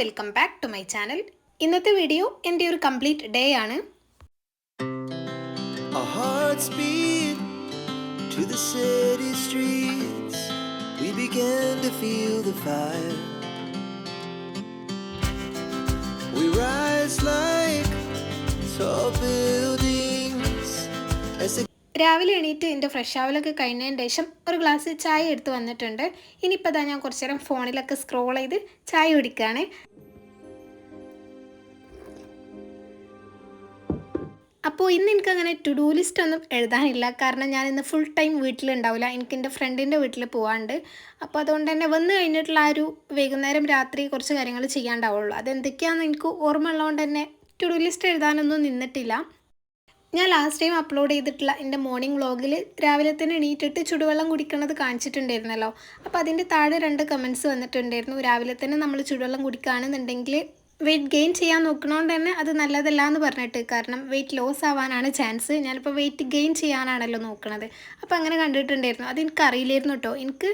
Welcome back to my channel ഇന്നത്തെ video എന്റെ ഒരു കംപ്ലീറ്റ് ഡേ ആണ്. Our hearts beat to the city streets. We began to feel the fire. We rise like tall buildings. As a രാവിലെ എണീറ്റ് എന്റെ fresh ആവലൊക്കെ കഴിഞ്ഞതിന് ശേഷം ഒരു ഗ്ലാസ് ചായ എടുത്ത് വന്നിട്ടുണ്ട്. ഇനിയിപ്പോൾ ഞാൻ കുറച്ച് നേരം ഫോണിലൊക്കെ സ്ക്രോൾ ചെയ്ത് ചായ കുടിക്കുകയാണ് അപ്പോൾ ഇന്ന് എനിക്ക് അങ്ങനെ ടു ഡു ലിസ്റ്റ് ഒന്നും എഴുതാനില്ല. കാരണം ഞാൻ ഇന്ന് ഫുൾ ടൈം വീട്ടിലുണ്ടാവില്ല എനിക്ക് എന്റെ ഫ്രണ്ടിന്റെ വീട്ടിൽ പോകാണ്ട് അപ്പോൾ അതുകൊണ്ട് തന്നെ വന്നു കഴിഞ്ഞിട്ടുള്ള ആ ഒരു വൈകുന്നേരം രാത്രി കുറച്ച് കാര്യങ്ങൾ ചെയ്യാണ്ടാവുള്ളൂ. അതെന്തൊക്കെയാണെന്ന് എനിക്ക് ഓർമ്മ ഉള്ളതുകൊണ്ട് തന്നെ ടു ഡു ലിസ്റ്റ് എഴുതാനൊന്നും നിന്നിട്ടില്ല. ഞാൻ ലാസ്റ്റ് ടൈം അപ്ലോഡ് ചെയ്തിട്ടുള്ള എന്റെ മോർണിംഗ് വ്ളോഗിൽ രാവിലെ തന്നെ എണീറ്റിട്ട് ചുടുവെള്ളം കുടിക്കണത് കാണിച്ചിട്ടുണ്ടായിരുന്നല്ലോ. അപ്പോൾ അതിന്റെ താഴെ രണ്ട് കമൻസ് വന്നിട്ടുണ്ടായിരുന്നു. രാവിലെ തന്നെ നമ്മൾ ചുടുവെള്ളം കുടിക്കുകയാണെന്നുണ്ടെങ്കിൽ വെയിറ്റ് ഗെയിൻ ചെയ്യാൻ നോക്കണോണ്ട് തന്നെ അത് നല്ലതല്ല എന്ന് പറഞ്ഞിട്ട് കാരണം വെയിറ്റ് ലോസ് ആവാനാണ് ചാൻസ് ഞാനിപ്പോൾ വെയിറ്റ് ഗെയിൻ ചെയ്യാനാണല്ലോ നോക്കണത്. അപ്പോൾ അങ്ങനെ കണ്ടിട്ടുണ്ടായിരുന്നു. അത് എനിക്ക് അറിയില്ലായിരുന്നു കേട്ടോ എനിക്ക്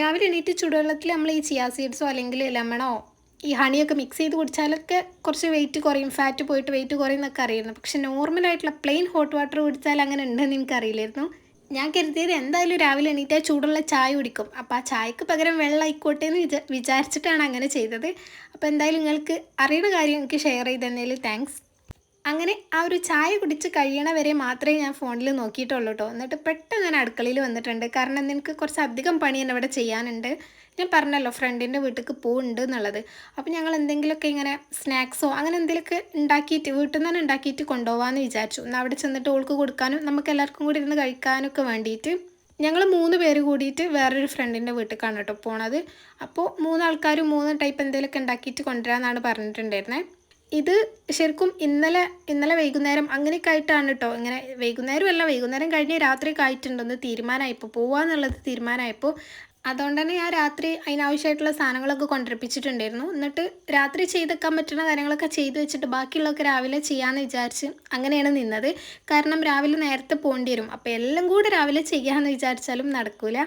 രാവിലെ എണീറ്റ് ചുടുവെള്ളത്തിൽ നമ്മൾ ഈ ചിയാ സീഡ്സോ അല്ലെങ്കിൽ ലെമണോ ഈ ഹണിയൊക്കെ മിക്സ് ചെയ്ത് കുടിച്ചാലൊക്കെ കുറച്ച് വെയിറ്റ് കുറയും. ഫാറ്റ് പോയിട്ട് വെയിറ്റ് കുറയും എന്നൊക്കെ അറിയായിരുന്നു. പക്ഷെ നോർമലായിട്ടുള്ള പ്ലെയിൻ ഹോട്ട് വാട്ടർ കുടിച്ചാൽ അങ്ങനെ ഉണ്ടെന്ന് എനിക്കറിയില്ലായിരുന്നു. ഞാൻ കരുതിയത് എന്തായാലും രാവിലെ എണീറ്റാൽ ചൂടുള്ള ചായ കുടിക്കും. അപ്പോൾ ആ ചായക്ക് പകരം വെള്ളം ആയിക്കോട്ടെ എന്ന് വിചാ വിചാരിച്ചിട്ടാണ് അങ്ങനെ ചെയ്തത്. അപ്പോൾ എന്തായാലും നിങ്ങൾക്ക് അറിയുന്ന കാര്യം എനിക്ക് ഷെയർ ചെയ്തതിൽ താങ്ക്സ് അങ്ങനെ ആ ഒരു ചായ കുടിച്ച് കഴിയണ വരെ മാത്രമേ ഞാൻ ഫോണിൽ നോക്കിയിട്ടുള്ളൂ കേട്ടോ എന്നിട്ട് പെട്ടെന്ന് ഞാൻ അടുക്കളയിൽ വന്നിട്ടുണ്ട്. കാരണം എനിക്ക് കുറച്ച് അധികം പണി എന്നെ ഇവിടെ ചെയ്യാനുണ്ട്. ഞാൻ പറഞ്ഞല്ലോ ഫ്രണ്ടിന്റെ വീട്ടിലേക്ക് പോകുന്നുണ്ട് എന്നുള്ളത്. അപ്പോൾ ഞങ്ങൾ എന്തെങ്കിലുമൊക്കെ ഇങ്ങനെ സ്നാക്സോ അങ്ങനെ എന്തെങ്കിലുമൊക്കെ ഉണ്ടാക്കിയിട്ട് വീട്ടിൽ നിന്ന് തന്നെ ഉണ്ടാക്കിയിട്ട് കൊണ്ടുപോകാമെന്ന് വിചാരിച്ചു. എന്നാൽ അവിടെ ചെന്നിട്ട് ഓൾക്ക് കൊടുക്കാനും നമുക്ക് എല്ലാവർക്കും കൂടി ഇരുന്ന് കഴിക്കാനൊക്കെ വേണ്ടിയിട്ട് ഞങ്ങൾ മൂന്ന് പേര് കൂടിയിട്ട് വേറൊരു ഫ്രണ്ടിന്റെ വീട്ടിലേക്കാണ് കേട്ടോ പോണത്. അപ്പോൾ മൂന്നാൾക്കാരും മൂന്ന് ടൈപ്പ് എന്തെങ്കിലുമൊക്കെ ഉണ്ടാക്കിയിട്ട് കൊണ്ടുവരാമെന്നാണ് പറഞ്ഞിട്ടുണ്ടായിരുന്നത് ഇത് ശരിക്കും ഇന്നലെ ഇന്നലെ വൈകുന്നേരം അങ്ങനെയൊക്കെ ആയിട്ടാണ് കേട്ടോ. ഇങ്ങനെ വൈകുന്നേരം അല്ല വൈകുന്നേരം കഴിഞ്ഞ് രാത്രിയൊക്കെ ആയിട്ടുണ്ടെന്ന് തീരുമാനമായപ്പോൾ പോവാന്നുള്ളത് തീരുമാനമായപ്പോൾ അതുകൊണ്ട് തന്നെ ഞാൻ രാത്രി അതിനാവശ്യമായിട്ടുള്ള സാധനങ്ങളൊക്കെ കൊണ്ടുവരിപ്പിച്ചിട്ടുണ്ടായിരുന്നു. എന്നിട്ട് രാത്രി ചെയ്തെക്കാൻ പറ്റുന്ന കാര്യങ്ങളൊക്കെ ചെയ്തു വെച്ചിട്ട് ബാക്കിയുള്ളതൊക്കെ രാവിലെ ചെയ്യാമെന്ന് വിചാരിച്ച് അങ്ങനെയാണ് നിന്നത്. കാരണം രാവിലെ നേരത്തെ പോകേണ്ടി വരും. അപ്പോൾ എല്ലാം കൂടെ രാവിലെ ചെയ്യാമെന്ന് വിചാരിച്ചാലും നടക്കില്ല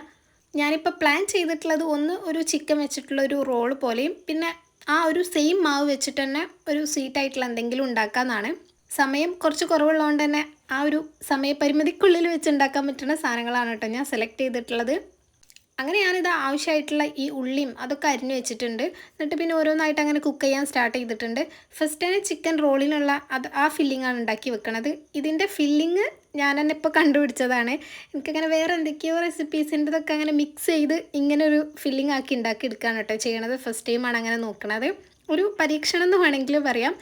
ഞാനിപ്പോൾ പ്ലാൻ ചെയ്തിട്ടുള്ളത് ഒന്ന് ഒരു ചിക്കൻ വെച്ചിട്ടുള്ള ഒരു റോൾ പോലെയും പിന്നെ ആ ഒരു സെയിം മാവ് വെച്ചിട്ട് തന്നെ ഒരു സ്വീറ്റായിട്ടുള്ള എന്തെങ്കിലും ഉണ്ടാക്കാമെന്നാണ്. സമയം കുറച്ച് കുറവുള്ളതുകൊണ്ട് തന്നെ ആ ഒരു സമയപരിമിതിക്കുള്ളിൽ വെച്ച് ഉണ്ടാക്കാൻ പറ്റുന്ന സാധനങ്ങളാണ് കേട്ടോ ഞാൻ സെലക്ട് ചെയ്തിട്ടുള്ളത്. അങ്ങനെ ഞാനിത് ആവശ്യമായിട്ടുള്ള ഈ ഉള്ളിയും അതൊക്കെ അരിഞ്ഞു വെച്ചിട്ടുണ്ട്. എന്നിട്ട് പിന്നെ ഓരോന്നായിട്ട് അങ്ങനെ കുക്ക് ചെയ്യാൻ സ്റ്റാർട്ട് ചെയ്തിട്ടുണ്ട്. ഫസ്റ്റ് തന്നെ ചിക്കൻ റോളിനുള്ള അത് ആ ഫില്ലിംഗ് ആണ് ഉണ്ടാക്കി വെക്കണത്. ഇതിന്റെ ഫില്ലിങ് ഞാൻ തന്നെ ഇപ്പോൾ കണ്ടുപിടിച്ചതാണ്. എനിക്കങ്ങനെ വേറെ എന്തൊക്കെയോ റെസിപ്പീസിന്റെതൊക്കെ അങ്ങനെ മിക്സ് ചെയ്ത് ഇങ്ങനെ ഒരു ഫില്ലിംഗ് ആക്കി ഉണ്ടാക്കി എടുക്കുകയാണ് കേട്ടോ ചെയ്യണത്. ഫസ്റ്റ് ടൈമാണ് അങ്ങനെ നോക്കണത്. ഒരു പരീക്ഷണം എന്ന് വേണമെങ്കിൽ പറയാം.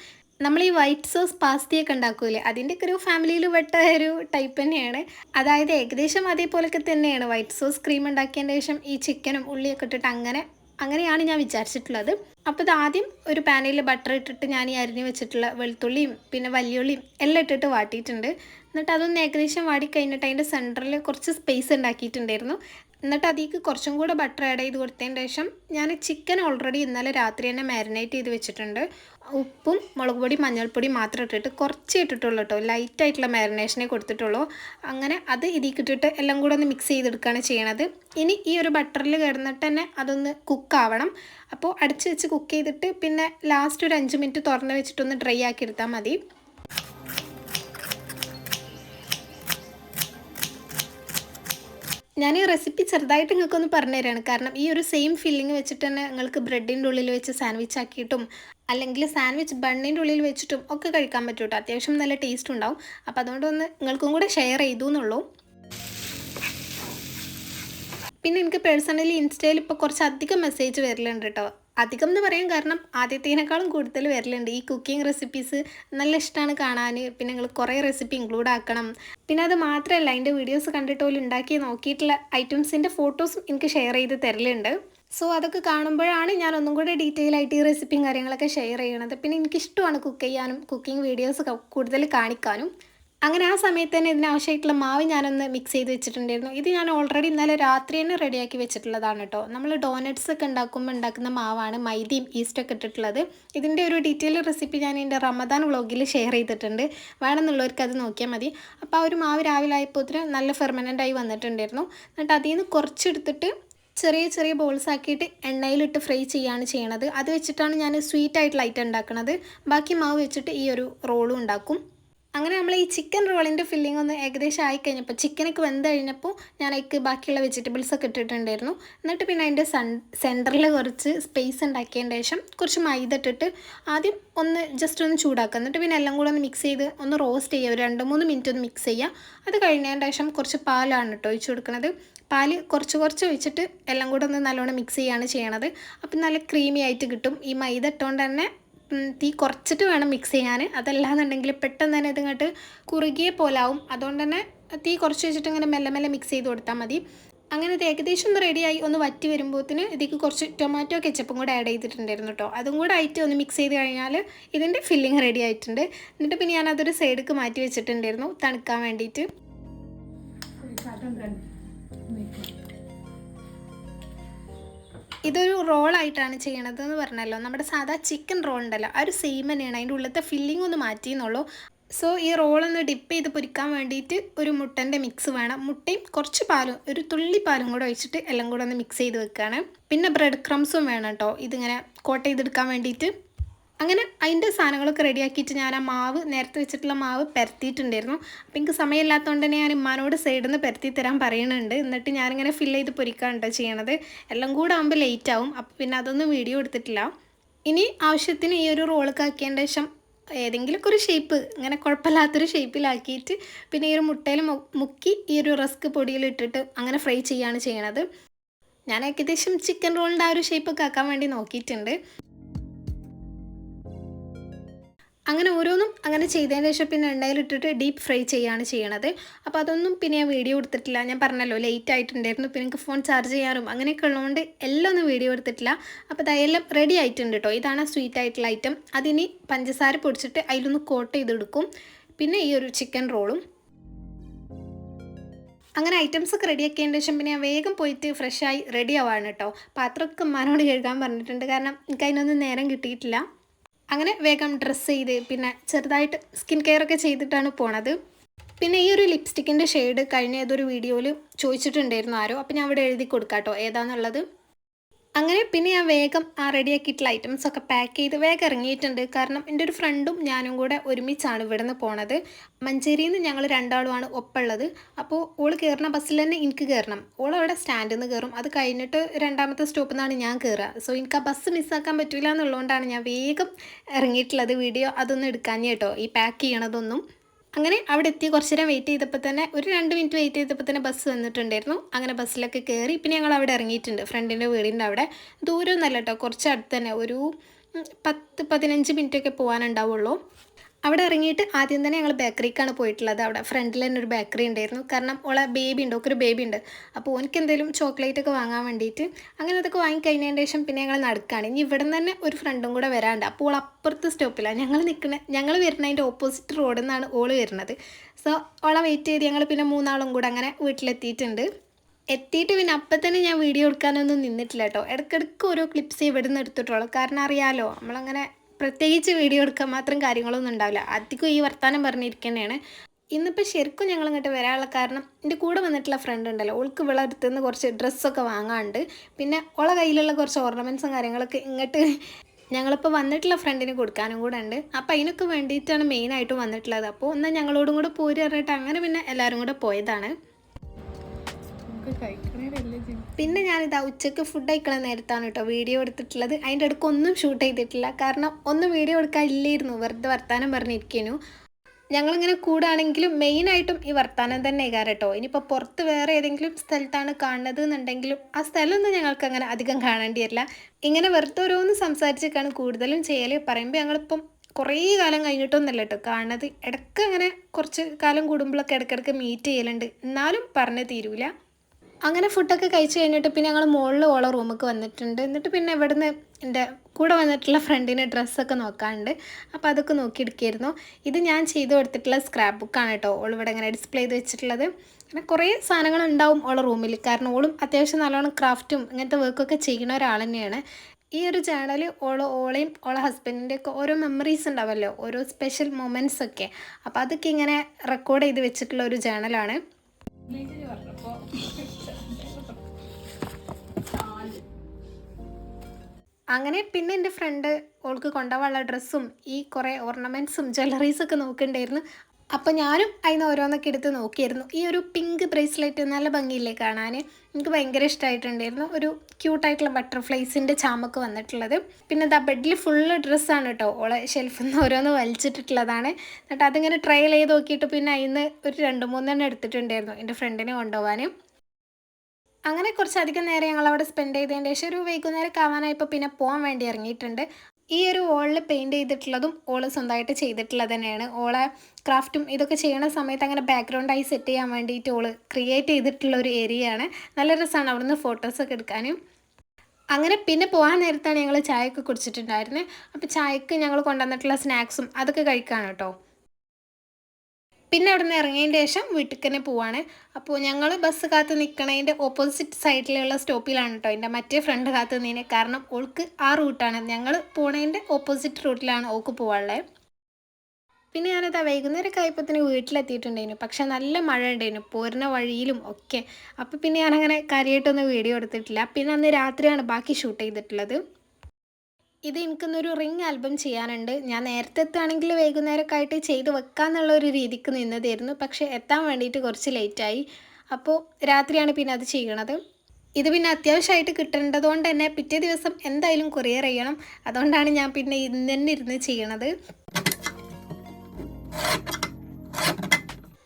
നമ്മൾ ഈ വൈറ്റ് സോസ് പാസ്തയൊക്കെ ഉണ്ടാക്കൂലേ? അതിന്റെയൊക്കെ ഒരു ഫാമിലിയിൽ പെട്ട ഒരു ടൈപ്പ് തന്നെയാണ്. അതായത് ഏകദേശം അതേപോലൊക്കെ തന്നെയാണ് വൈറ്റ് സോസ് ക്രീം ഉണ്ടാക്കിയതിന് ശേഷം ഈ ചിക്കനും ഉള്ളിയൊക്കെ ഇട്ടിട്ട് അങ്ങനെ അങ്ങനെയാണ് ഞാൻ വിചാരിച്ചിട്ടുള്ളത്. അപ്പോൾ ഇത് ആദ്യം ഒരു പാനിൽ ബട്ടർ ഇട്ടിട്ട് ഞാൻ ഈ അരിഞ്ഞ് വെച്ചിട്ടുള്ള വെളുത്തുള്ളിയും പിന്നെ വലിയുള്ളിയും എല്ലാം ഇട്ടിട്ട് വാട്ടിയിട്ടുണ്ട്. എന്നിട്ട് അതൊന്ന് ഏകദേശം വാടി കഴിഞ്ഞിട്ട് അതിന്റെ സെന്ററിൽ കുറച്ച് സ്പേസ് ഉണ്ടാക്കിയിട്ടുണ്ടായിരുന്നു. എന്നിട്ട് അതിലേക്ക് കുറച്ചും കൂടെ ബട്ടർ ആഡ് ചെയ്ത് കൊടുത്തതിന് ശേഷം ഞാൻ ചിക്കൻ ഓൾറെഡി ഇന്നലെ രാത്രി തന്നെ മാരിനേറ്റ് ചെയ്ത് വെച്ചിട്ടുണ്ട്. ഉപ്പും മുളക് പൊടി മഞ്ഞൾപ്പൊടി മാത്രം ഇട്ടിട്ട് കുറച്ച് ഇട്ടിട്ടുള്ളൂ കേട്ടോ. ലൈറ്റായിട്ടുള്ള മാരിനേഷനെ കൊടുത്തിട്ടുള്ളൂ. അങ്ങനെ അത് ഇതിക്കിട്ടിട്ട് എല്ലാം കൂടെ ഒന്ന് മിക്സ് ചെയ്തെടുക്കുകയാണ് ചെയ്യണത്. ഇനി ഈ ഒരു ബട്ടറിൽ കിടന്നിട്ട് തന്നെ അതൊന്ന് കുക്കാവണം അപ്പോൾ അടച്ച് വെച്ച് കുക്ക് ചെയ്തിട്ട് പിന്നെ ലാസ്റ്റ് ഒരു അഞ്ച് മിനിറ്റ് തുറന്ന് വെച്ചിട്ടൊന്ന് ഡ്രൈ ആക്കി എടുത്താൽ മതി. ഞാൻ ഈ റെസിപ്പി ചെറുതായിട്ട് നിങ്ങൾക്കൊന്ന് പറഞ്ഞു തരാണ് കാരണം ഈ ഒരു സെയിം ഫില്ലിങ് വെച്ചിട്ട് തന്നെ നിങ്ങൾക്ക് ബ്രെഡിന്റെ ഉള്ളിൽ വെച്ച് സാൻഡ്വിച്ച് ആക്കിയിട്ടും അല്ലെങ്കിൽ സാൻഡ്വിച്ച് ബണ്ണിന്റെ ഉള്ളിൽ വെച്ചിട്ടും ഒക്കെ കഴിക്കാൻ പറ്റും കേട്ടോ അത്യാവശ്യം നല്ല ടേസ്റ്റ് ഉണ്ടാവും. അപ്പോൾ അതുകൊണ്ടൊന്ന് നിങ്ങൾക്കും കൂടെ ഷെയർ ചെയ്തു എന്നുള്ളൂ പിന്നെ എനിക്ക് പേഴ്സണലി ഇൻസ്റ്റയിൽ ഇപ്പോൾ കുറച്ച് അധികം മെസ്സേജ് വരലുണ്ട് കേട്ടോ. അധികം എന്ന് പറയാൻ കാരണം ആദ്യത്തേനേക്കാളും കൂടുതൽ വരലുണ്ട്. ഈ കുക്കിംഗ് റെസിപ്പീസ് നല്ല ഇഷ്ടമാണ് കാണാൻ പിന്നെ നിങ്ങൾ കുറേ റെസിപ്പി ഇൻക്ലൂഡ് ആക്കണം. പിന്നെ അത് മാത്രമല്ല അതിന്റെ വീഡിയോസ് കണ്ടിട്ട് പോലും ഉണ്ടാക്കി നോക്കിയിട്ടുള്ള ഐറ്റംസിന്റെ ഫോട്ടോസും എനിക്ക് ഷെയർ ചെയ്ത് തരലുണ്ട്. സോ അതൊക്കെ കാണുമ്പോഴാണ് ഞാൻ ഒന്നും കൂടെ ഡീറ്റെയിൽ ആയിട്ട് ഈ റെസിപ്പിയും കാര്യങ്ങളൊക്കെ ഷെയർ ചെയ്യണത്. പിന്നെ എനിക്ക് ഇഷ്ടമാണ് കുക്ക് ചെയ്യാനും കുക്കിംഗ് വീഡിയോസ് കൂടുതൽ കാണിക്കാനും. അങ്ങനെ ആ സമയത്ത് തന്നെ ഇതിനാവശ്യമായിട്ടുള്ള മാവ് ഞാനൊന്ന് മിക്സ് ചെയ്ത് വെച്ചിട്ടുണ്ടായിരുന്നു. ഇത് ഞാൻ ഓൾറെഡി ഇന്നലെ രാത്രി തന്നെ റെഡിയാക്കി വെച്ചിട്ടുള്ളതാണ് കേട്ടോ നമ്മൾ ഡോനറ്റ്സ് ഒക്കെ ഉണ്ടാക്കുമ്പോൾ ഉണ്ടാക്കുന്ന മാവാണ് മൈദയും ഈസ്റ്റൊക്കെ ഇട്ടിട്ടുള്ളത്. ഇതിന്റെ ഒരു ഡീറ്റെയിൽ റെസിപ്പി ഞാൻ എന്റെ റമദാൻ വ്ളോഗിൽ ഷെയർ ചെയ്തിട്ടുണ്ട്. വേണമെന്നുള്ളവർക്ക് അത് നോക്കിയാൽ മതി. അപ്പോൾ ആ ഒരു മാവ് രാവിലെ ആയപ്പോൾ നല്ല ഫെർമനന്റ് ആയി വന്നിട്ടുണ്ടായിരുന്നു. എന്നിട്ട് അതിൽ നിന്ന് കുറച്ചെടുത്തിട്ട് ചെറിയ ചെറിയ ബോൾസ് ആക്കിയിട്ട് എണ്ണയിലിട്ട് ഫ്രൈ ചെയ്യാണ് ചെയ്യണത്. അത് വെച്ചിട്ടാണ് ഞാൻ സ്വീറ്റ് ആയിട്ടുള്ള ഐറ്റം ഉണ്ടാക്കുന്നത് ബാക്കി മാവ് വെച്ചിട്ട് ഈ ഒരു റോളും ഉണ്ടാക്കും. അങ്ങനെ നമ്മൾ ഈ ചിക്കൻ റോളിന്റെ ഫില്ലിംഗ് ഒന്ന് ഏകദേശം ആയി കഴിഞ്ഞപ്പോൾ ചിക്കനൊക്കെ വെന്ത് കഴിഞ്ഞപ്പോൾ ഞാൻ അതിക്ക് ബാക്കിയുള്ള വെജിറ്റബിൾസ് ഒക്കെ ഇട്ടിട്ടുണ്ടായിരുന്നു. എന്നിട്ട് പിന്നെ അതിന്റെ സൺ സെന്ററിൽ കുറച്ച് സ്പേസ് ഉണ്ടാക്കിയതിന് ശേഷം കുറച്ച് മൈദ ഇട്ടിട്ട് ആദ്യം ഒന്ന് ജസ്റ്റ് ഒന്ന് ചൂടാക്കുക. എന്നിട്ട് പിന്നെ എല്ലാം കൂടെ ഒന്ന് മിക്സ് ചെയ്ത് ഒന്ന് റോസ്റ്റ് ചെയ്യുക. ഒരു രണ്ട് മൂന്ന് മിനിറ്റ് ഒന്ന് മിക്സ് ചെയ്യുക. അത് കഴിഞ്ഞതിന് ശേഷം കുറച്ച് പാലാണ് കേട്ടോ ഒഴിച്ചു കൊടുക്കുന്നത് പാൽ കുറച്ച് കുറച്ച് വെച്ചിട്ട് എല്ലാം കൂടെ ഒന്ന് നല്ലോണം മിക്സ് ചെയ്യാണ് ചെയ്യണത്. അപ്പം നല്ല ക്രീമി ആയിട്ട് കിട്ടും. ഈ മൈദ ഇട്ടുകൊണ്ട് തന്നെ തീ കുറച്ചിട്ട് വേണം മിക്സ് ചെയ്യാൻ അതല്ലാന്നുണ്ടെങ്കിൽ പെട്ടെന്ന് തന്നെ ഇതിങ്ങോട്ട് കുറുകിയ പോലാവും അതുകൊണ്ട് തന്നെ തീ കുറച്ച് വെച്ചിട്ട് ഇങ്ങനെ മെല്ലെ മെല്ലെ മിക്സ് ചെയ്ത് കൊടുത്താൽ മതി. അങ്ങനെ ഇത് ഏകദേശം ഒന്ന് റെഡിയായി ഒന്ന് വറ്റി വരുമ്പോഴത്തിന് ഇതിക്ക് കുറച്ച് ടൊമാറ്റോ കെച്ചപ്പും കൂടെ ആഡ് ചെയ്തിട്ടുണ്ടായിരുന്നു കേട്ടോ അതും കൂടെ ആയിട്ട് ഒന്ന് മിക്സ് ചെയ്ത് കഴിഞ്ഞാൽ ഇതിന്റെ ഫില്ലിങ് റെഡി ആയിട്ടുണ്ട്. എന്നിട്ട് പിന്നെ ഞാനതൊരു സൈഡിലേക്ക് മാറ്റി വെച്ചിട്ടുണ്ടായിരുന്നു തണുക്കാൻ വേണ്ടിയിട്ട്. ഇതൊരു റോളായിട്ടാണ് ചെയ്യണത് എന്ന് പറഞ്ഞല്ലോ. നമ്മുടെ സാധാ ചിക്കൻ റോൾ ഉണ്ടല്ലോ. ആ ഒരു സെയിം തന്നെയാണ്. അതിന്റെ ഉള്ളിലത്തെ ഫില്ലിംഗ് ഒന്ന് മാറ്റിയെന്നുള്ളൂ സോ ഈ റോളൊന്ന് ഡിപ്പ് ചെയ്ത് പൊരിക്കാൻ വേണ്ടിയിട്ട് ഒരു മുട്ടന്റെ മിക്സ് വേണം. മുട്ടയും കുറച്ച് പാലും ഒരു തുള്ളി പാലും കൂടെ ഒഴിച്ചിട്ട് എല്ലാം കൂടെ ഒന്ന് മിക്സ് ചെയ്ത് വെക്കുകയാണ് പിന്നെ ബ്രെഡ് ക്രംസും വേണം കേട്ടോ. ഇതിങ്ങനെ കോട്ട് ചെയ്തെടുക്കാൻ വേണ്ടിയിട്ട്. അങ്ങനെ അതിന്റെ സാധനങ്ങളൊക്കെ റെഡിയാക്കിയിട്ട് ഞാൻ ആ മാവ് നേരത്തെ വെച്ചിട്ടുള്ള മാവ് പരത്തിയിട്ടുണ്ടായിരുന്നു. അപ്പോൾ എനിക്ക് സമയമില്ലാത്തതുകൊണ്ട് തന്നെ ഞാൻ ഉമ്മാനോട് സൈഡിൽ നിന്ന് പരത്തി തരാൻ പറയുന്നുണ്ട്. എന്നിട്ട് ഞാനിങ്ങനെ ഫില്ല് ചെയ്ത് പൊരിക്കാൻ കേട്ടോ ചെയ്യണത്. എല്ലാം കൂടെ ആകുമ്പോൾ ലേറ്റ് ആവും. അപ്പോൾ പിന്നെ അതൊന്നും വീഡിയോ എടുത്തിട്ടില്ല. ഇനി ആവശ്യത്തിന് ഈ ഒരു റോളൊക്കെ ആക്കിയതിന്റെ ശേഷം ഏതെങ്കിലുമൊക്കെ ഒരു ഷേപ്പ് ഇങ്ങനെ കുഴപ്പമില്ലാത്തൊരു ഷേപ്പിലാക്കിയിട്ട് പിന്നെ ഈ ഒരു മുട്ടയിൽ മുക്കി ഈ ഒരു റസ്ക് പൊടിയിൽ ഇട്ടിട്ട് അങ്ങനെ ഫ്രൈ ചെയ്യുകയാണ് ചെയ്യണത്. ഞാൻ ഏകദേശം ചിക്കൻ റോളിന്റെ ആ ഒരു ഷേപ്പൊക്കെ ആക്കാൻ വേണ്ടി നോക്കിയിട്ടുണ്ട്. അങ്ങനെ ഓരോന്നും അങ്ങനെ ചെയ്തതിന് ശേഷം പിന്നെ എണ്ണയിലിട്ടിട്ട് ഡീപ്പ് ഫ്രൈ ചെയ്യാണ് ചെയ്യണത്. അപ്പോൾ അതൊന്നും പിന്നെ ഞാൻ വീഡിയോ എടുത്തിട്ടില്ല. ഞാൻ പറഞ്ഞല്ലോ ലേറ്റ് ആയിട്ടുണ്ടായിരുന്നു. പിന്നെ എനിക്ക് ഫോൺ ചാർജ് ചെയ്യാറും അങ്ങനെയൊക്കെ ഉള്ളതുകൊണ്ട് എല്ലാം ഒന്നും വീഡിയോ എടുത്തിട്ടില്ല. അപ്പോൾ അതെല്ലാം റെഡി ആയിട്ടുണ്ട് കേട്ടോ ഇതാണ് സ്വീറ്റ് ആയിട്ടുള്ള ഐറ്റം അതിനി പഞ്ചസാര പൊടിച്ചിട്ട് അതിലൊന്ന് കോട്ട് ചെയ്തെടുക്കും. പിന്നെ ഈ ഒരു ചിക്കൻ റോളും അങ്ങനെ ഐറ്റംസ് ഒക്കെ റെഡിയാക്കിയതിന് ശേഷം പിന്നെ ഞാൻ വേഗം പോയിട്ട് ഫ്രഷായി റെഡി ആവാണ് കേട്ടോ പാത്രമൊക്കെ ഉമ്മാനോട് കഴുകാൻ പറഞ്ഞിട്ടുണ്ട്. കാരണം എനിക്ക് അതിനൊന്നും നേരം കിട്ടിയിട്ടില്ല. അങ്ങനെ വേഗം ഡ്രസ്സ് ചെയ്ത് പിന്നെ ചെറുതായിട്ട് സ്കിൻ കെയർ ഒക്കെ ചെയ്തിട്ടാണ് പോണത്. പിന്നെ ഈ ഒരു ലിപ്സ്റ്റിക്കിന്റെ ഷെയ്ഡ് കഴിഞ്ഞ ഏതൊരു വീഡിയോയിൽ ചോദിച്ചിട്ടുണ്ടായിരുന്നു ആരോ. അപ്പോൾ ഞാൻ അവിടെ എഴുതി കൊടുക്കാം കേട്ടോ ഏതാന്നുള്ളത്? അങ്ങനെ പിന്നെ ഞാൻ വേഗം ആ റെഡിയാക്കിയിട്ടുള്ള ഐറ്റംസ് ഒക്കെ പാക്ക് ചെയ്ത് വേഗം ഇറങ്ങിയിട്ടുണ്ട്. കാരണം എന്റെ ഒരു ഫ്രണ്ടും ഞാനും കൂടെ ഒരുമിച്ചാണ് ഇവിടെ നിന്ന് പോണത്. മഞ്ചേരിയിൽ നിന്ന് ഞങ്ങൾ രണ്ടാളുമാണ് ഒപ്പുള്ളത് അപ്പോൾ ഓൾ കയറുന്ന ബസ്സിൽ തന്നെ എനിക്ക് കയറണം ഓൾ അവിടെ സ്റ്റാൻഡിൽ നിന്ന് കയറും അത് കഴിഞ്ഞിട്ട് രണ്ടാമത്തെ സ്റ്റോപ്പിൽ നിന്നാണ് ഞാൻ കയറുക സോ എനിക്ക് ആ ബസ് മിസ്സാക്കാൻ പറ്റില്ല എന്നുള്ളതുകൊണ്ടാണ് ഞാൻ വേഗം ഇറങ്ങിയിട്ടുള്ളത്. വീഡിയോ അതൊന്നും എടുക്കാൻ കേട്ടോ. ഈ പാക്ക് ചെയ്യണതൊന്നും. അങ്ങനെ അവിടെ എത്തി കുറച്ച് നേരം വെയിറ്റ് ചെയ്തപ്പോൾ തന്നെ ഒരു രണ്ട് മിനിറ്റ് വെയിറ്റ് ചെയ്തപ്പോൾ തന്നെ ബസ് വന്നിട്ടുണ്ടായിരുന്നു. അങ്ങനെ ബസ്സിലൊക്കെ കയറി പിന്നെ ഞങ്ങൾ അവിടെ ഇറങ്ങിയിട്ടുണ്ട്. ഫ്രണ്ടിന്റെ വീടിന്റെ അവിടെ. ദൂരമൊന്നുമല്ല കേട്ടോ. കുറച്ച് അടുത്ത് തന്നെ. ഒരു പത്ത് പതിനഞ്ച് മിനിറ്റൊക്കെ പോകാനുണ്ടാവുള്ളൂ. അവിടെ ഇറങ്ങിയിട്ട് ആദ്യം തന്നെ ഞങ്ങൾ ബേക്കറിക്കാണ് പോയിട്ടുള്ളത്. അവിടെ ഫ്രണ്ടിൽ തന്നെ ഒരു ബേക്കറി ഉണ്ടായിരുന്നു. കാരണം ഓളെ ബേബി ഉണ്ട് ഒരു ബേബി ഉണ്ട്. അപ്പോൾ ഓനിക്ക് എന്തെങ്കിലും ചോക്ലേറ്റ് ഒക്കെ വാങ്ങാൻ വേണ്ടിയിട്ട് അങ്ങനെ അതൊക്കെ വാങ്ങിക്കഴിഞ്ഞതിന് ശേഷം പിന്നെ ഞങ്ങൾ നടക്കുകയാണ് ഇനി ഇവിടെ തന്നെ ഒരു ഫ്രണ്ടും കൂടെ വരാണ്ട്. അപ്പോൾ ഓൾ അപ്പുറത്തെ സ്റ്റോപ്പിലാണ് ഞങ്ങൾ നിൽക്കുന്ന ഞങ്ങൾ വരുന്നതിന്റെ ഓപ്പോസിറ്റ് റോഡിൽ നിന്നാണ് ഓൾ വരുന്നത്. സോ ഓളെ വെയിറ്റ് ചെയ്ത് ഞങ്ങൾ പിന്നെ മൂന്നാളും കൂടെ അങ്ങനെ വീട്ടിലെത്തിയിട്ടുണ്ട്. എത്തിയിട്ട് പിന്നെ അപ്പം തന്നെ ഞാൻ വീഡിയോ എടുക്കാനൊന്നും നിന്നിട്ടില്ല കേട്ടോ. ഇടയ്ക്കിടയ്ക്ക് ഓരോ ക്ലിപ്സ് ഇവിടെ നിന്ന് എടുത്തിട്ടുള്ളൂ. കാരണം അറിയാലോ നമ്മളങ്ങനെ പ്രത്യേകിച്ച് വീഡിയോ എടുക്കാൻ മാത്രം കാര്യങ്ങളൊന്നും ഉണ്ടാവില്ല. അധികം ഈ വർത്തമാനം പറഞ്ഞിരിക്കുന്നതാണ് ഇന്നിപ്പോൾ ശരിക്കും ഞങ്ങൾ ഇങ്ങോട്ട് വരാനുള്ള കാരണം എന്റെ കൂടെ വന്നിട്ടുള്ള ഫ്രണ്ട് ഉണ്ടല്ലോ. ഓൾക്ക് ഇവളെ അടുത്ത് നിന്ന് കുറച്ച് ഡ്രസ്സൊക്കെ വാങ്ങാണ്ട് പിന്നെ ഓളെ കയ്യിലുള്ള കുറച്ച് ഓർണമെന്റ്സും കാര്യങ്ങളൊക്കെ ഇങ്ങോട്ട് ഞങ്ങളിപ്പോൾ വന്നിട്ടുള്ള ഫ്രണ്ടിന് കൊടുക്കാനും കൂടെ ഉണ്ട്. അപ്പോൾ അതിനൊക്കെ വേണ്ടിയിട്ടാണ് മെയിനായിട്ടും വന്നിട്ടുള്ളത്. അപ്പോൾ എന്നാൽ ഞങ്ങളോടും കൂടെ പോരി പറഞ്ഞിട്ട് അങ്ങനെ പിന്നെ എല്ലാവരും കൂടെ പോയതാണ്. പിന്നെ ഞാനിതാ ഉച്ചയ്ക്ക് ഫുഡ് കഴിക്കണ നേരത്താണ് കേട്ടോ വീഡിയോ എടുത്തിട്ടുള്ളത്. അതിന്റെ ഇടയ്ക്ക് ഒന്നും ഷൂട്ട് ചെയ്തിട്ടില്ല. കാരണം ഒന്നും വീഡിയോ എടുക്കാൻ ഇല്ലായിരുന്നു വെറുതെ വർത്താനം പറഞ്ഞിരിക്കുന്നു ഞങ്ങളിങ്ങനെ കൂടാണെങ്കിലും മെയിനായിട്ടും ഈ വർത്താനം തന്നെ കാരണം കേട്ടോ. ഇനിയിപ്പോൾ പുറത്ത് വേറെ ഏതെങ്കിലും സ്ഥലത്താണ് കാണുന്നത് എന്നുണ്ടെങ്കിലും ആ സ്ഥലമൊന്നും ഞങ്ങൾക്ക് അങ്ങനെ അധികം കാണേണ്ടി വരില്ല. ഇങ്ങനെ വെറുതെ ഓരോന്ന് സംസാരിച്ചൊക്കെയാണ് കൂടുതലും ചെയ്യൽ പറയുമ്പോൾ ഞങ്ങളിപ്പം കുറേ കാലം കഴിഞ്ഞിട്ടൊന്നുമല്ല കേട്ടോ കാണുന്നത്. ഇടയ്ക്ക് അങ്ങനെ കുറച്ച് കാലം കൂടുമ്പോഴൊക്കെ ഇടയ്ക്കിടയ്ക്ക് മീറ്റ് ചെയ്യലുണ്ട്. എന്നാലും പറഞ്ഞു തീരൂല. അങ്ങനെ ഫുഡൊക്കെ കഴിച്ച് കഴിഞ്ഞിട്ട് പിന്നെ ഞങ്ങൾ മുകളിൽ ഓളോ റൂമൊക്കെ വന്നിട്ടുണ്ട്. എന്നിട്ട് പിന്നെ ഇവിടുന്ന് എന്റെ കൂടെ വന്നിട്ടുള്ള ഫ്രണ്ടിന് ഡ്രസ്സൊക്കെ നോക്കാണ്ട് അപ്പോൾ അതൊക്കെ നോക്കിയെടുക്കായിരുന്നു. ഇത് ഞാൻ ചെയ്തു കൊടുത്തിട്ടുള്ള സ്ക്രാപ്പ് ബുക്കാണ് കേട്ടോ. ഓൾ ഇവിടെ ഇങ്ങനെ ഡിസ്പ്ലേ ചെയ്ത് വെച്ചിട്ടുള്ളത്. അങ്ങനെ കുറേ സാധനങ്ങൾ ഉണ്ടാവും ഓളെ റൂമിൽ കാരണം ഓളും അത്യാവശ്യം നല്ലോണം ക്രാഫ്റ്റും ഇങ്ങനത്തെ വർക്കൊക്കെ ചെയ്യുന്ന ഒരാൾ തന്നെയാണ്. ഈ ഒരു ചാനൽ ഓൾ ഓളെയും ഓളെ ഹസ്ബൻഡിന്റെ ഒക്കെ ഓരോ മെമ്മറീസ് ഉണ്ടാവുമല്ലോ ഓരോ സ്പെഷ്യൽ മൊമെന്റ്സ് ഒക്കെ. അപ്പോൾ അതൊക്കെ ഇങ്ങനെ റെക്കോർഡ് ചെയ്ത് വെച്ചിട്ടുള്ള ഒരു ചാനലാണ് അങ്ങനെ പിന്നെ എന്റെ ഫ്രണ്ട് ഓൾക്ക് കൊണ്ടുപോകാനുള്ള ഡ്രസ്സും ഈ കുറേ ഓർണമെന്റ്സും ജ്വല്ലറീസൊക്കെ നോക്കുന്നുണ്ടായിരുന്നു. അപ്പോൾ ഞാനും അതിന് ഓരോന്നൊക്കെ എടുത്ത് നോക്കിയിരുന്നു ഈ ഒരു പിങ്ക് ബ്രേസ്ലെറ്റ് നല്ല ഭംഗിയില്ലേ കാണാൻ എനിക്ക് ഭയങ്കര ഇഷ്ടമായിട്ടുണ്ടായിരുന്നു ഒരു ക്യൂട്ടായിട്ടുള്ള ബട്ടർഫ്ലൈസിന്റെ ചാമൊക്കെ വന്നിട്ടുള്ളത്. പിന്നെ ദാ ബെഡിൽ ഫുള്ള് ഡ്രസ്സാണ് കേട്ടോ ഓളെ ഷെൽഫിൽ നിന്ന് ഓരോന്ന് വലിച്ചിട്ടിട്ടുള്ളതാണ്. എന്നിട്ട് അതിങ്ങനെ ട്രയൽ ചെയ്ത് നോക്കിയിട്ട് പിന്നെ അതിന് ഒരു രണ്ട് മൂന്നെണ്ണം എടുത്തിട്ടുണ്ടായിരുന്നു എന്റെ ഫ്രണ്ടിനെ കൊണ്ടുപോകാൻ അങ്ങനെ കുറച്ചധികം നേരം ഞങ്ങൾ അവിടെ സ്പെൻഡ് ചെയ്തതിന് ശേഷം ഒരു വൈകുന്നേരം ആവാനായപ്പോൾ പിന്നെ പോകാൻ വേണ്ടി ഇറങ്ങിയിട്ടുണ്ട്. ഈ ഒരു ഓളിൽ പെയിന്റ് ചെയ്തിട്ടുള്ളതും ഓൾ സ്വന്തമായിട്ട് ചെയ്തിട്ടുള്ളത് തന്നെയാണ്. ഓളെ ക്രാഫ്റ്റും ഇതൊക്കെ ചെയ്യണ സമയത്ത് അങ്ങനെ ബാക്ക്ഗ്രൗണ്ടായി സെറ്റ് ചെയ്യാൻ വേണ്ടിയിട്ട് ഓൾ ക്രിയേറ്റ് ചെയ്തിട്ടുള്ള ഒരു ഏരിയ ആണ്. നല്ല രസമാണ് അവിടുന്ന് ഫോട്ടോസൊക്കെ എടുക്കാനും. അങ്ങനെ പിന്നെ പോകാൻ നേരത്താണ് ഞങ്ങൾ ചായയൊക്കെ കുടിച്ചിട്ടുണ്ടായിരുന്നത് അപ്പോൾ ചായക്ക് ഞങ്ങൾ കൊണ്ടുവന്നിട്ടുള്ള സ്നാക്സും അതൊക്കെ കഴിക്കാണ് കേട്ടോ. പിന്നെ അവിടെ നിന്ന് ഇറങ്ങിയതിന്റെ ശേഷം വീട്ടിൽ തന്നെ പോവാണ്. അപ്പോൾ ഞങ്ങൾ ബസ് കാത്ത് നിൽക്കണതിന്റെ ഓപ്പോസിറ്റ് സൈഡിലുള്ള സ്റ്റോപ്പിലാണ് കേട്ടോ എന്റെ മറ്റേ ഫ്രണ്ട് കാത്ത് നിന്നതിന് കാരണം ഓൾക്ക് ആ റൂട്ടാണ് ഞങ്ങൾ പോണതിന്റെ ഓപ്പോസിറ്റ് റൂട്ടിലാണ് ഓക്ക് പോവാനുള്ളത് പിന്നെ ഞാനത് ആ വൈകുന്നേരം കഴിയപ്പത്തിന് വീട്ടിലെത്തിയിട്ടുണ്ടായിരുന്നു. പക്ഷെ നല്ല മഴ ഉണ്ടായിരുന്നു. പോരുന്ന വഴിയിലും ഒക്കെ. അപ്പോൾ പിന്നെ ഞാനങ്ങനെ കാര്യമായിട്ടൊന്നും വീഡിയോ എടുത്തിട്ടില്ല. പിന്നെ അന്ന് രാത്രിയാണ് ബാക്കി ഷൂട്ട് ചെയ്തിട്ടുള്ളത്. ഇത് എനിക്കിന്നൊരു റിംഗ് ആൽബം ചെയ്യാനുണ്ട്. ഞാൻ നേരത്തെ എത്തുകയാണെങ്കിൽ വൈകുന്നേരമൊക്കെ ആയിട്ട് ചെയ്ത് വെക്കാന്നുള്ള ഒരു രീതിക്ക് നിന്നതായിരുന്നു. പക്ഷേ എത്താൻ വേണ്ടിയിട്ട് കുറച്ച് ലേറ്റായി. അപ്പോൾ രാത്രിയാണ് പിന്നെ അത് ചെയ്യണത്. ഇത് പിന്നെ അത്യാവശ്യമായിട്ട് കിട്ടേണ്ടതുകൊണ്ട് തന്നെ പിറ്റേ ദിവസം എന്തായാലും കൊറിയർ ചെയ്യണം. അതുകൊണ്ടാണ് ഞാൻ പിന്നെ ഇന്ന് തന്നെ ഇരുന്ന് ചെയ്യണത്.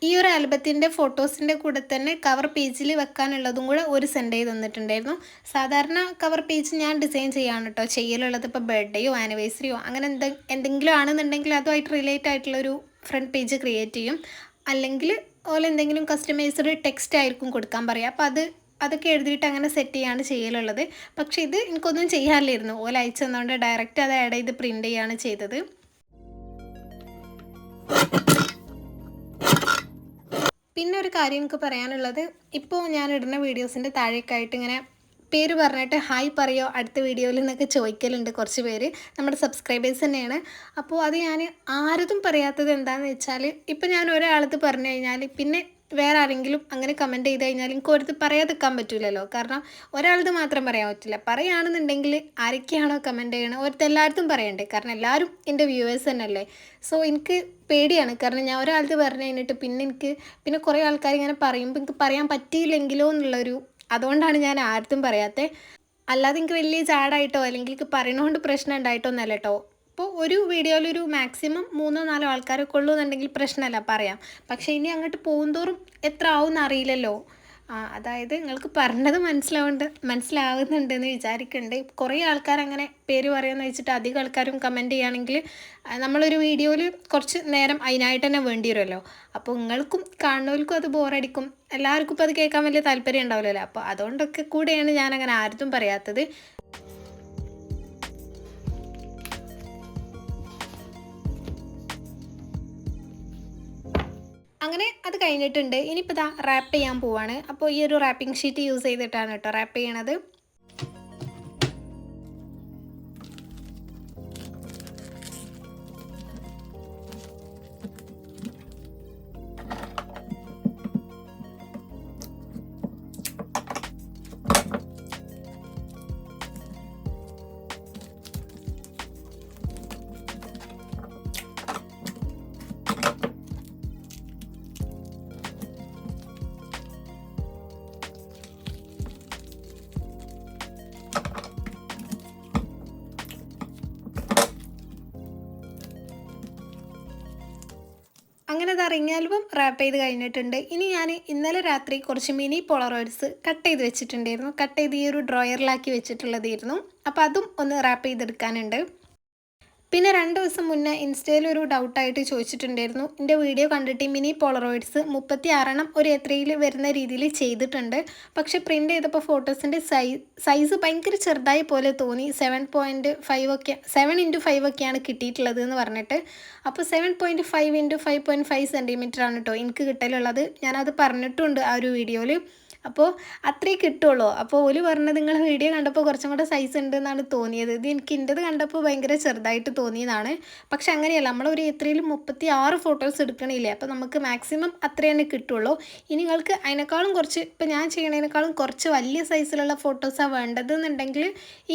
ഈ ഒരു ആൽബത്തിന്റെ ഫോട്ടോസിന്റെ കൂടെ തന്നെ കവർ പേജിൽ വെക്കാനുള്ളതും കൂടെ ഒരു സെൻഡ് ചെയ്ത് തന്നിട്ടുണ്ടായിരുന്നു. സാധാരണ കവർ പേജ് ഞാൻ ഡിസൈൻ ചെയ്യാണ് കേട്ടോ. ചെയ്യലുള്ളത് ഇപ്പോൾ ബർത്ത്ഡേയോ ആനിവേഴ്സറിയോ അങ്ങനെ എന്ത് എന്തെങ്കിലും ആണെന്നുണ്ടെങ്കിൽ അതുമായിട്ട് റിലേറ്റ് ആയിട്ടുള്ളൊരു ഫ്രണ്ട് പേജ് ക്രിയേറ്റ് ചെയ്യും. അല്ലെങ്കിൽ ഓൾ എന്തെങ്കിലും കസ്റ്റമൈസ്ഡ് ടെക്സ്റ്റ് ആയിരിക്കും കൊടുക്കാൻ പറയുക. അപ്പോൾ അത് അതൊക്കെ എഴുതിയിട്ട് അങ്ങനെ സെറ്റ് ചെയ്യാണ് ചെയ്യലുള്ളത്. പക്ഷേ ഇത് എനിക്കൊന്നും ചെയ്യാറില്ലായിരുന്നു ഓല അയച്ചു തന്നുകൊണ്ട് ഡയറക്റ്റ് അത് ആഡ് ചെയ്ത് പ്രിന്റ് ചെയ്യാണ് ചെയ്തത്. പിന്നെ ഒരു കാര്യം എനിക്ക് പറയാനുള്ളത് ഇപ്പോൾ ഞാൻ ഇടുന്ന വീഡിയോസിന്റെ താഴേക്കായിട്ട് ഇങ്ങനെ പേര് പറഞ്ഞിട്ട് ഹായ് പറയോ അടുത്ത വീഡിയോയിൽ നിന്നൊക്കെ ചോദിക്കലുണ്ട് കുറച്ച് പേര്. നമ്മുടെ സബ്സ്ക്രൈബേഴ്സ് തന്നെയാണ്. അപ്പോൾ അത് ഞാൻ ആരതും പറയാത്തത് എന്താണെന്ന് വെച്ചാൽ ഇപ്പോൾ ഞാൻ ഒരാളത് പറഞ്ഞു കഴിഞ്ഞാൽ പിന്നെ വേറെ ആരെങ്കിലും അങ്ങനെ കമന്റ് ചെയ്ത് കഴിഞ്ഞാൽ എനിക്ക് ഒരിത് നിൽക്കാൻ പറ്റില്ലല്ലോ കാരണം ഒരാളത് മാത്രം പറയാൻ പറ്റില്ല പറയുകയാണെന്നുണ്ടെങ്കിൽ ആരൊക്കെയാണോ കമന്റ് ചെയ്യണത് ഒരിത് എല്ലായിടത്തും പറയണ്ടേ. കാരണം എല്ലാവരും എന്റെ വ്യൂവേഴ്സ് തന്നെയല്ലേ. സോ എനിക്ക് പേടിയാണ്. കാരണം ഞാൻ ഒരാളത് പറഞ്ഞു കഴിഞ്ഞിട്ട് പിന്നെ എനിക്ക് പിന്നെ കുറേ ആൾക്കാർ ഇങ്ങനെ പറയുമ്പോൾ എനിക്ക് പറയാൻ പറ്റിയില്ലെങ്കിലോ എന്നുള്ളൊരു അതുകൊണ്ടാണ് ഞാൻ ആർത്തും പറയാത്തത്. അല്ലാതെ എനിക്ക് വലിയ ചാടായിട്ടോ അല്ലെങ്കിൽ എനിക്ക് പറയണോണ്ട് പ്രശ്നം ഉണ്ടായിട്ടോ എന്നല്ലോ അപ്പോൾ ഒരു വീഡിയോയിൽ ഒരു മാക്സിമം മൂന്നോ നാലോ ആൾക്കാരൊക്കെ ഉള്ളൂ എന്നുണ്ടെങ്കിൽ പ്രശ്നമല്ല പറയാം. പക്ഷേ ഇനി അങ്ങോട്ട് പോകുന്തോറും എത്ര ആവും എന്നറിയില്ലല്ലോ ആ അതായത് നിങ്ങൾക്ക് പറഞ്ഞത് മനസ്സിലാവുന്നുണ്ട് മനസ്സിലാവുന്നുണ്ടെന്ന് വിചാരിക്കുന്നുണ്ട് കുറേ ആൾക്കാർ അങ്ങനെ പേര് പറയാമെന്ന് വെച്ചിട്ട് അധികം ആൾക്കാരും കമന്റ് ചെയ്യുകയാണെങ്കിൽ നമ്മളൊരു വീഡിയോയിൽ കുറച്ച് നേരം അതിനായിട്ട് തന്നെ വേണ്ടി വരുമല്ലോ അപ്പോൾ നിങ്ങൾക്കും കാണുന്നവർക്കും അത് ബോറടിക്കും. എല്ലാവർക്കും ഇപ്പോൾ അത് കേൾക്കാൻ വലിയ താല്പര്യം ഉണ്ടാവില്ലല്ലോ. അപ്പോൾ അതുകൊണ്ടൊക്കെ കൂടെയാണ് ഞാൻ അങ്ങനെ ആർക്കും പറയാത്തത്. അങ്ങനെ അത് കഴിഞ്ഞിട്ടുണ്ട്. ഇനിയിപ്പോൾ ഇതാ റാപ്പ് ചെയ്യാൻ പോവാണ്. അപ്പോൾ ഈ ഒരു റാപ്പിംഗ് ഷീറ്റ് യൂസ് ചെയ്തിട്ടാണ് കേട്ടോ റാപ്പ് ചെയ്യണത്. റിംഗ് ആൽബം റാപ്പ് ചെയ്ത് കഴിഞ്ഞിട്ടുണ്ട്. ഇനി ഞാൻ ഇന്നലെ രാത്രി കുറച്ച് മിനി പോളറോയിഡ്സ് കട്ട് ചെയ്ത് വെച്ചിട്ടുണ്ടായിരുന്നു. കട്ട് ചെയ്ത് ഈ ഒരു ഡ്രോയറിലാക്കി വെച്ചിട്ടുള്ളതായിരുന്നു. അപ്പോൾ അതും ഒന്ന് റാപ്പ് ചെയ്തെടുക്കാനുണ്ട്. പിന്നെ രണ്ട് ദിവസം മുന്നേ ഇൻസ്റ്റയിൽ ഒരു ഡൗട്ടായിട്ട് ചോദിച്ചിട്ടുണ്ടായിരുന്നു. എന്റെ വീഡിയോ കണ്ടിട്ട് മിനി പോളറോയിഡ്സ് മുപ്പത്തി ആറെണ്ണം ഒരു എത്രയിൽ വരുന്ന രീതിയിൽ ചെയ്തിട്ടുണ്ട്. പക്ഷെ പ്രിന്റ് ചെയ്തപ്പോൾ ഫോട്ടോസിന്റെ സൈസ് സൈസ് ഭയങ്കര ചെറുതായി പോലെ തോന്നി. സെവൻ പോയിന്റ് ഫൈവ് ഒക്കെ സെവൻ ഇന്റു ഫൈവ് ഒക്കെയാണ് കിട്ടിയിട്ടുള്ളത് എന്ന് പറഞ്ഞിട്ട്. അപ്പോൾ seven point five into five point five centimetre ആണ് കേട്ടോ എനിക്ക് കിട്ടലുള്ളത്. ഞാനത് പറഞ്ഞിട്ടുണ്ട് ആ ഒരു വീഡിയോയിൽ അപ്പോൾ അത്രേ കിട്ടുള്ളൂ. അപ്പോൾ ഓൽ പറഞ്ഞത് നിങ്ങൾ വീഡിയോ കണ്ടപ്പോൾ കുറച്ചും കൂടെ സൈസ് ഉണ്ട് എന്നാണ് തോന്നിയത്. ഇത് എനിക്ക് എന്റെത് കണ്ടപ്പോൾ ഭയങ്കര ചെറുതായിട്ട് തോന്നിയതാണ്. പക്ഷെ അങ്ങനെയല്ല നമ്മളൊരു ഇത്രയിലും മുപ്പത്തി ആറ് ഫോട്ടോസ് എടുക്കണില്ലേ? അപ്പോൾ നമുക്ക് മാക്സിമം അത്ര തന്നെ കിട്ടുള്ളൂ. ഇനി നിങ്ങൾക്ക് അതിനേക്കാളും കുറച്ച് ഇപ്പോൾ ഞാൻ ചെയ്യണതിനേക്കാളും കുറച്ച് വലിയ സൈസിലുള്ള ഫോട്ടോസാണ് വേണ്ടതെന്നുണ്ടെങ്കിൽ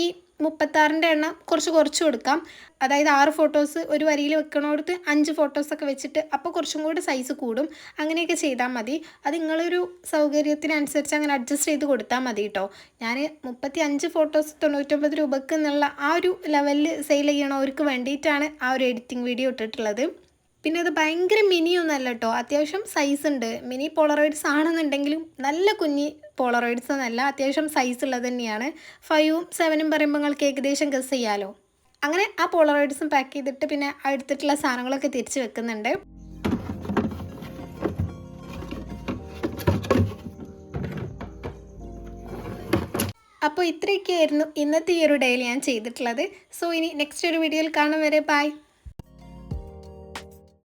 ഈ മുപ്പത്താറിന്റെ എണ്ണം കുറച്ച് കുറച്ച് കൊടുക്കാം. അതായത് ആറ് ഫോട്ടോസ് ഒരു വരിയിൽ വെക്കണോടത്ത് അഞ്ച് ഫോട്ടോസൊക്കെ വെച്ചിട്ട് അപ്പോൾ കുറച്ചും കൂടി സൈസ് കൂടും. അങ്ങനെയൊക്കെ ചെയ്താൽ മതി. അത് നിങ്ങളൊരു സൗകര്യത്തിനനുസരിച്ച് അങ്ങനെ അഡ്ജസ്റ്റ് ചെയ്ത് കൊടുത്താൽ മതി കേട്ടോ ഞാൻ മുപ്പത്തി അഞ്ച് ഫോട്ടോസ് തൊണ്ണൂറ്റൊമ്പത് രൂപക്ക് എന്നുള്ള ആ ഒരു ലെവലിൽ സെയിൽ ചെയ്യണവർക്ക് വേണ്ടിയിട്ടാണ് ആ ഒരു എഡിറ്റിംഗ് വീഡിയോ ഇട്ടിട്ടുള്ളത്. പിന്നെ അത് ഭയങ്കര മിനി ഒന്നല്ല കേട്ടോ അത്യാവശ്യം സൈസ് ഉണ്ട്. മിനി പോളറോയിഡ്സ് ആണെന്നുണ്ടെങ്കിലും നല്ല കുഞ്ഞി പോളറോയിഡ്സ് എന്നല്ല അത്യാവശ്യം സൈസ് ഉള്ളത് തന്നെയാണ്. ഫൈവും സെവനും പറയുമ്പോൾ നിങ്ങൾക്ക് ഏകദേശം ഗസ് ചെയ്യാമല്ലോ അങ്ങനെ ആ പോളറോയിഡ്സും പാക്ക് ചെയ്തിട്ട് പിന്നെ എടുത്തിട്ടുള്ള സാധനങ്ങളൊക്കെ തിരിച്ച് വെക്കുന്നുണ്ട്. അപ്പോൾ ഇത്രയൊക്കെയായിരുന്നു ഇന്നത്തെ ഈ ഒരു ഡേയിൽ ഞാൻ ചെയ്തിട്ടുള്ളത്. സോ ഇനി നെക്സ്റ്റ് ഒരു വീഡിയോയിൽ കാണും വരെ. ബൈ